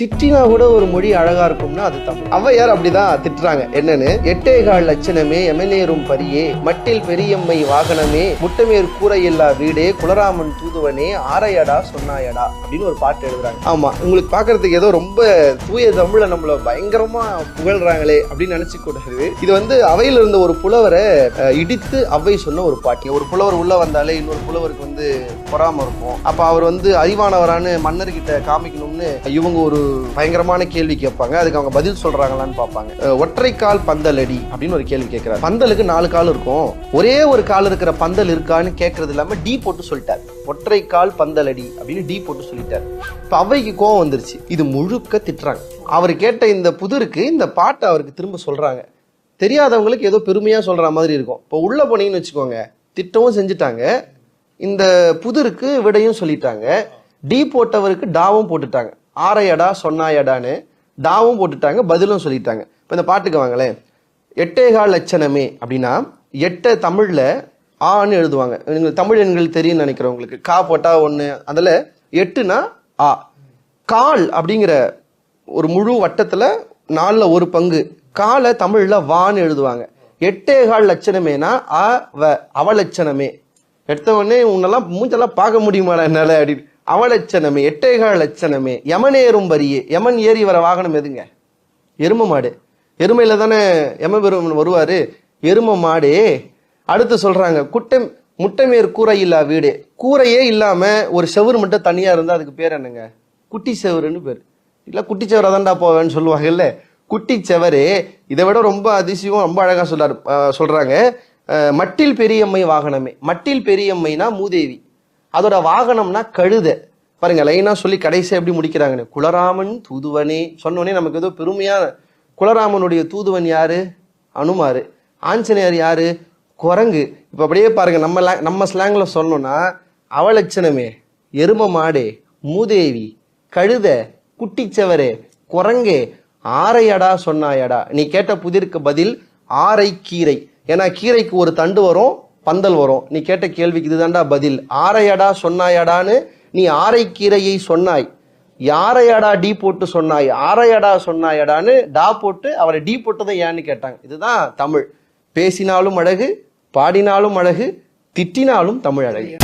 திட்டினா கூட ஒரு மொழி அழகா இருக்கும்னா அது தமிழ். ஔவையார் அப்படிதான் திட்டுறாங்க. என்னன்னு? எட்டேகால் லட்சணமே எமனேறும் பரியே மட்டில் பெரியம்மை வாகனமே முட்டமேர் கூரையில்லா வீடே குலராமன் தூதுவனே ஆரையடா சொன்னாயடா அப்படின்னு ஒரு பாட்டு எழுதுறாங்க. ஆமா உங்களுக்கு பாக்குறதுக்கு ஏதோ ரொம்ப தூய தமிழை நம்மள பயங்கரமா புகழ்றாங்களே அப்படின்னு நினைச்சு கூடாது இது வந்து அவையில இருந்த ஒரு புலவரை இடித்து அவை சொன்ன ஒரு பாட்டு. ஒரு புலவர் உள்ள வந்தாலே இன்னொரு புலவருக்கு வந்து பொறாம இருக்கும். அப்ப அவர் வந்து அறிவானவரான மன்னர்கிட்ட காமிக்கணும்னு இவங்க ஒரு பயங்கரமான கேள்வி கேட்பாங்க. அதுக்கு அவங்க பதில் சொல்றாங்களான்னு பார்ப்பாங்க. ஒற்றை கால் பந்தல் பந்தலடி அப்படின்னு ஒரு கேள்வி கேட்கிறார். பந்தலுக்கு நாலு கால் இருக்கும். ஒரே ஒரு கால் இருக்கிற பந்தல் இருக்கான்னு கேட்கறது இல்லாம டி போட்டு சொல்லிட்டார். ஒற்றைக்கால் பந்தலடி அப்படின்னு டி போட்டு சொல்லிட்டார். இப்போ அவைக்கு கோவம் வந்துருச்சு. இது முழுக்க திட்டுறாங்க. அவர் கேட்ட இந்த புதிருக்கு இந்த பாட்டை அவருக்கு திரும்ப சொல்றாங்க. தெரியாதவங்களுக்கு ஏதோ பெருமையா சொல்ற மாதிரி இருக்கும். இப்போ உள்ள போனீங்கன்னு வச்சுக்கோங்க. திட்டமும் செஞ்சுட்டாங்க. இந்த புதிருக்கு விடையும் சொல்லிட்டாங்க. டி போட்டவருக்கு டாவும் போட்டுட்டாங்க. ஆரையடா சொன்னாயடான்னு டாவும் போட்டுட்டாங்க பதிலும் சொல்லிட்டாங்க. இப்போ இந்த பாட்டுக்கு வாங்களேன். எட்டேகால் லட்சணமே அப்படின்னா எட்டை தமிழில் ஆன்னு எழுதுவாங்க. உங்களுக்கு தமிழ் எண்கள் தெரியும் நினைக்கிறவங்களுக்கு. கா போட்டா ஒன்று அதில் எட்டுனா ஆ. கால் அப்படிங்கிற ஒரு முழு வட்டத்தில் நாலில் ஒரு பங்கு. காலை தமிழில் வான்னு எழுதுவாங்க. எட்டேகால் லட்சணமேனா அ வ அவலட்சணமே எடுத்த உடனே உன்னெல்லாம் மூஞ்செல்லாம் பார்க்க முடியுமாடா என்னால் அப்படின்னு. அவலட்சணமே எட்டேகால் லட்சணமே யமன் ஏறும் வரியே யமன் ஏறி வர வாகனம் எதுங்க? எரும மாடு. எருமையில தானே யம பெருமன் வருவாரு? எரும மாடே. அடுத்து சொல்றாங்க குட்டை முட்டைமேர் கூரை இல்லா வீடு. கூரையே இல்லாம ஒரு செவுரு மட்டும் தனியா இருந்தா அதுக்கு பேர் என்னங்க? குட்டி செவருன்னு பேர். இல்லை குட்டி செவரை தான்டா போவேன்னு சொல்லுவாங்கல்ல? குட்டி செவரு இதை விட ரொம்ப அதிசயம் ரொம்ப அழகாக சொல்றாரு சொல்கிறாங்க மட்டில் பெரியம்மை வாகனமே. மட்டில் பெரியம்மைனா மூதேவி. அதோட வாகனம்னா கழுதை. பாருங்க லைனா சொல்லி கடைசி எப்படி முடிக்கிறாங்கன்னு. குலராமன் தூதுவனே. சொன்னோடனே நமக்கு ஏதோ பெருமையா குலராமனுடைய தூதுவன் யாரு? அனுமாரு. ஆஞ்சநேயர் யாரு? குரங்கு. இப்ப அப்படியே பாருங்க நம்ம நம்ம ஸ்லாங்ல சொன்னோம்னா அவலட்சணமே எரும மாடே மூதேவி கழுத குட்டிச்சவரே குரங்கே ஆரையடா சொன்னாயடா. நீ கேட்ட புதிருக்கு பதில் ஆரை கீரை ஏன்னா கீரைக்கு ஒரு தண்டு வரும் பந்தல் வரும். நீ கேட்ட கேள்விக்கு இதுதான்டா பதில். ஆரையடா சொன்னாயடான்னு நீ ஆரைக்கீரையை சொன்னாய். யாரையடா டீ போட்டு சொன்னாய்? ஆரையடா சொன்னாயடான்னு டா போட்டு அவரை டீ போட்டதை ஏன்னு கேட்டாங்க. இதுதான் தமிழ். பேசினாலும் அழகு பாடினாலும் அழகு திட்டினாலும் தமிழ் அழகு.